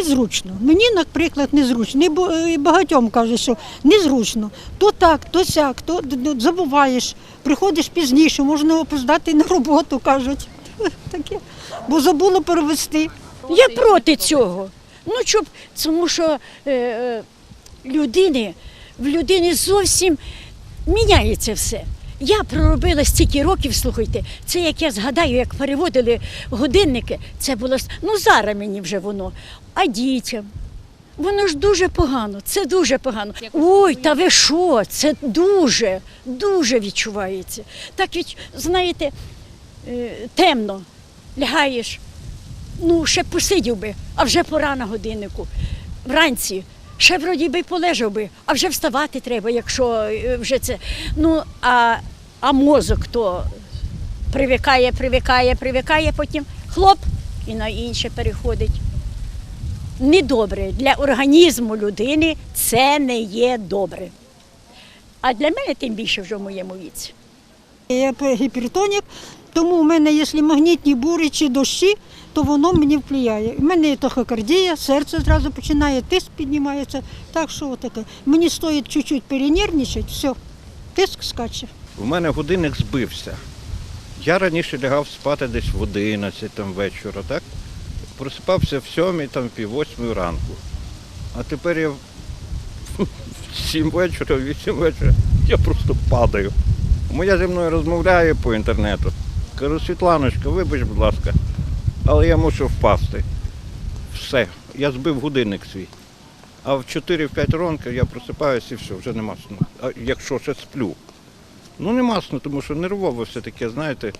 Незручно. Мені, наприклад, незручно. І бо- багатьом кажуть, що незручно. То так, то сяк, то забуваєш, приходиш пізніше, можна опоздати на роботу, кажуть. Таке. Бо забуло перевести. Я проти цього. Ну, щоб, тому що е, е, людини, в людини зовсім міняється все. Я проробила стільки років, слухайте, це як я згадаю, як переводили годинники, це було ну зараз мені вже воно. А дітям. Воно ж дуже погано, це дуже погано. Ой, та ви що? Це дуже, дуже відчувається. Так від, знаєте, е, темно, лягаєш, ну, ще посидів би, а вже пора на годиннику. Вранці ще вроді би полежав би, а вже вставати треба, якщо е, вже це. Ну, а, а мозок то привикає, привикає, привикає, потім хлоп і на інше переходить. Недобре для організму людини це не є добре. А для мене тим більше вже в моєму віці. Я гіпертонік, тому у мене, якщо магнітні бури чи дощі, то воно мені впливає. У мене є тахокардія, серце одразу починає, тиск піднімається. Так що отаке. Мені стоїть чуть-чуть перенервничати, все, тиск скаче. У мене годинник збився. Я раніше лягав спати десь в 11 там, вечора, так? Просипався в 7, там, пів 8 ранку. А тепер я в 7 вечора, в 8 вечора, я просто падаю. Моя зі мною розмовляю по інтернету. Кажу, Світланочка, вибач, будь ласка, але я мушу впасти. Все, я збив годинник свій. А в 4-5 ранку я просипаюся і все, вже нема сну. А якщо ще сплю. Ну нема сну, тому що нервово все таке, знаєте,